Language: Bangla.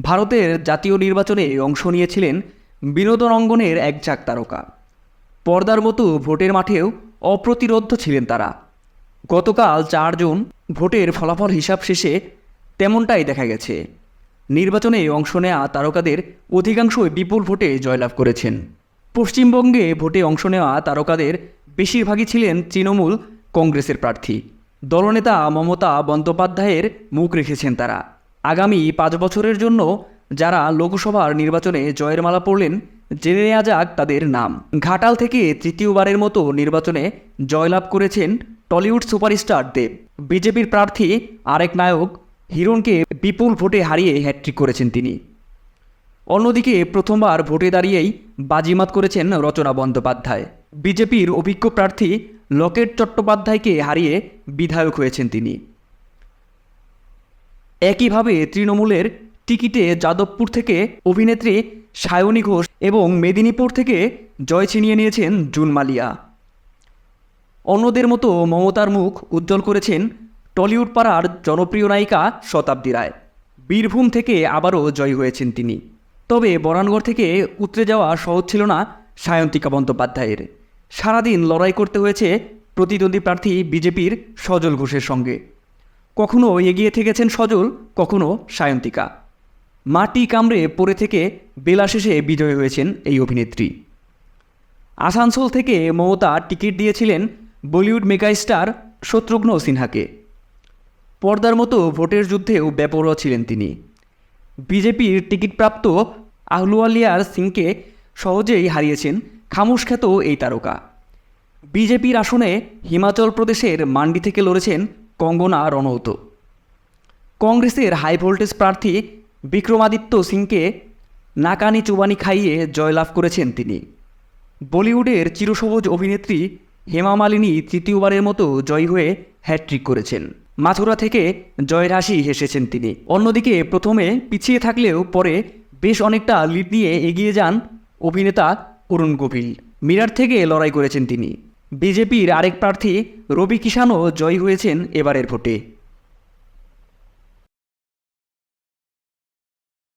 ভারতের জাতীয় নির্বাচনে অংশ নিয়েছিলেন বিনোদন অঙ্গনের এক ঝাঁক তারকা। পর্দার মতো ভোটের মাঠেও অপ্রতিরোধ্য ছিলেন তারা। গতকাল চার জুন ভোটের ফলাফল হিসাব শেষে তেমনটাই দেখা গেছে। নির্বাচনে অংশ নেওয়া তারকাদের অধিকাংশই বিপুল ভোটে জয়লাভ করেছেন। পশ্চিমবঙ্গে ভোটে অংশ নেওয়া তারকাদের বেশিরভাগই ছিলেন তৃণমূল কংগ্রেসের প্রার্থী। দলনেতা মমতা বন্দ্যোপাধ্যায়ের মুখ রেখেছেন তারা। আগামী পাঁচ বছরের জন্য যারা লোকসভার নির্বাচনে জয়ের মালা পড়লেন জেনে নেওয়া যাক তাদের নাম। ঘাটাল থেকে তৃতীয়বারের মতো নির্বাচনে জয়লাভ করেছেন টলিউড সুপারস্টার দেব। বিজেপির প্রার্থী আরেক নায়ক হিরণকে বিপুল ভোটে হারিয়ে হ্যাট্রিক করেছেন তিনি। অন্যদিকে প্রথমবার ভোটে দাঁড়িয়েই বাজিমাত করেছেন রচনা বন্দ্যোপাধ্যায়। বিজেপির অভিজ্ঞ প্রার্থী লকেট চট্টোপাধ্যায়কে হারিয়ে বিধায়ক হয়েছেন তিনি। একইভাবে তৃণমূলের টিকিটে যাদবপুর থেকে অভিনেত্রী সায়নী ঘোষ এবং মেদিনীপুর থেকে জয় ছিনিয়ে নিয়েছেন জুন মালিয়া অন্যদের মতো মমতার মুখ উজ্জ্বল করেছেন টলিউড পাড়ার জনপ্রিয় নায়িকা শতাব্দী রায়। বীরভূম থেকে আবারও জয়ী হয়েছেন তিনি। তবে বরানগড় থেকে উতরে যাওয়া সহজ ছিল না সায়ন্তিকা বন্দ্যোপাধ্যায়ের। সারাদিন লড়াই করতে হয়েছে প্রতিদ্বন্দ্বী প্রার্থী বিজেপির সজল ঘোষের সঙ্গে। কখনো এগিয়ে থেকেছেন সজল, কখনো সায়ন্তিকা। মাটি কামড়ে পড়ে থেকে বেলা শেষে বিজয়ী হয়েছেন এই অভিনেত্রী। আসানসোল থেকে মমতা টিকিট দিয়েছিলেন বলিউড মেগাস্টার শত্রুঘ্ন সিনহাকে। পর্দার মতো ভোটের যুদ্ধেও বেপরোয়া ছিলেন তিনি। বিজেপির টিকিটপ্রাপ্ত আহলুয়ালিয়ার সিংকে সহজেই হারিয়েছেন খামোশখ্যাত এই তারকা। বিজেপির আসনে হিমাচল প্রদেশের মান্ডি থেকে লড়েছেন কঙ্গনা রনৌত কংগ্রেসের হাই ভোল্টেজ প্রার্থী বিক্রমাদিত্য সিংকে নাকানি চুবানি খাইয়ে জয়লাভ করেছেন তিনি। বলিউডের চিরসবুজ অভিনেত্রী হেমা মালিনী তৃতীয়বারের মতো জয়ী হয়ে হ্যাট্রিক করেছেন। মাথুরা থেকে জয়ের হাসি হেসেছেন তিনি। অন্যদিকে প্রথমে পিছিয়ে থাকলেও পরে বেশ অনেকটা লিড নিয়ে এগিয়ে যান অভিনেতা অরুণ গোভিল মিরাট থেকে লড়াই করেছেন তিনি। বিজেপির আরেক প্রার্থী রবি কিষাণও জয়ী হয়েছেন এবারের ভোটে।